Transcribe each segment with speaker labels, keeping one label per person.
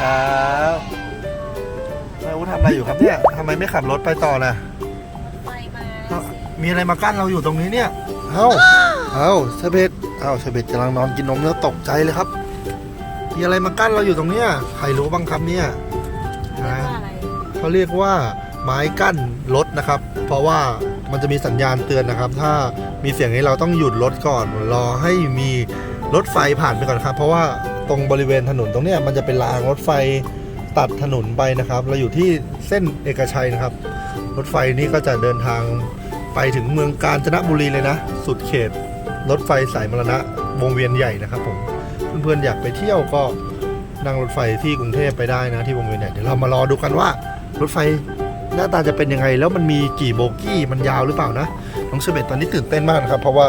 Speaker 1: ครับแม่อูทำอะไรอยู่ครับเนี่ยทำไมไม่ขับรถไปต่อล่ะ
Speaker 2: ไฟมา
Speaker 1: เอ้ามีอะไรมากั้นเราอยู่ตรงนี้เนี่ย เอ้า เอ้าเชเบตเอ้าเชเบตกำลังนอนกินนมแล้วตกใจเลยครับ มีอะไรมากั้นเราอยู่ตรงเนี้ยใครรู้บ้างครับเนี่ย
Speaker 2: เรียกว่าอะไร
Speaker 1: เขาเรียกว่าไม้กั้นรถนะครับ เพราะว่ามันจะมีสัญญาณเตือนนะครับ ถ้ามีเสียงนี้เราต้องหยุดรถก่อน รอให้มีรถไฟผ่านไปก่อนครับ เพราะว่า ตรงบริเวณถนนตรงเนี้ยมันจะเป็นรางรถไฟตัดถนนไปนะครับ เราอยู่ที่เส้นเอกชัยนะครับ รถไฟนี้ก็จะเดินทางไปถึงเมืองกาญจนบุรีเลยนะ สุดเขต รถไฟสายมรณะวงเวียนใหญ่นะครับผมเพื่อนๆอยากไปเที่ยวก็นั่งรถไฟที่กรุงเทพไปได้นะที่วงเวียนใหญ่เดี๋ยวเรามารอดูกันว่ารถไฟหน้าตาจะเป็นยังไง แล้วมันมีกี่โบกี้มันยาวหรือเปล่านะน้องเชเบตตอนนี้ตื่นเต้นมากนะครับ เพราะว่า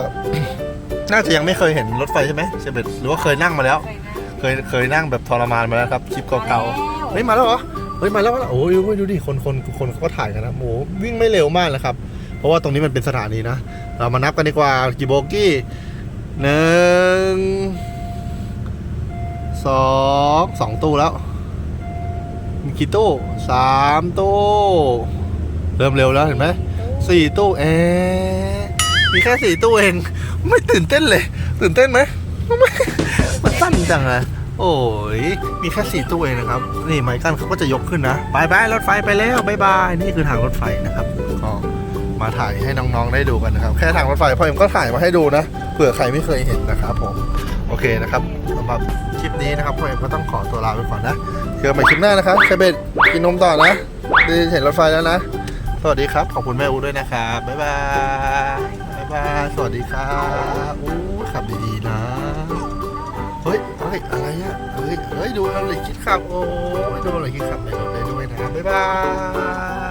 Speaker 1: น่าจะยังไม่เคยเห็นรถไฟใช่ไหมเชเบตหรือว่าเคยนั่งมาแล้ว
Speaker 2: เคยนะ
Speaker 1: เคยเคยนั่งแบบทรมานมาแล้วครับคลิปเก่าๆ
Speaker 2: แล้
Speaker 1: เฮ้ยวมาแล้วเหรอเฮ้ยมาแล้วมาแล้วโอ้ยโอ้ยดูดิคนคนคนเขาก็ถ่ายกันนะโหวิ่งไม่เร็วมากเลยครับ เพราะว่าตรงนี้มันเป็นสถานีนะเรามานับกันดีกว่ากี่โบกี้หนึ่งสองสองตู้แล้วมีกี่ตู้สามตู้เริ่มเร็วแล้วเห็นไหมสี่ตู้เอ๊ะมีแค่สี่ตู้เอง ไม่ตื่นเต้นเลย ตื่นเต้นไหมไม่ มันสั้นจังอะโอ้ย มีแค่สี่ตู้เองนะครับ นี่ไมค์กั้นเขาก็จะยกขึ้นนะบายบายรถไฟไปแล้วบายบาย นี่คือทางรถไฟนะครับ ก็มาถ่ายให้น้องๆได้ดูกันนะครับ แค่ทางรถไฟพ่อเอ็มก็ถ่ายมาให้ดูนะเผื่อใครไม่เคยเห็นนะครับผม โอเคนะครับสำหรับคลิปนี้นะครับพ่อเอ็มก็ต้องขอตัวลาไปก่อนนะเจอกันใหม่คลิปหน้านะครับเชเบตกินนมต่อนะได้เห็นรถไฟแล้วนะ สวัสดีครับ ขอบคุณแม่อูด้วยนะครับบ๊ายบายบ๊ายบายสวัสดีครับอู้ขับดีๆนะ ฮ้ย อะไรอะเฮ้ย เฮ้ย ดูอะไรคิดขับ โอ้ยดูอะไรคิดขับในรถได้ด้วยนะ บ๊ายบาย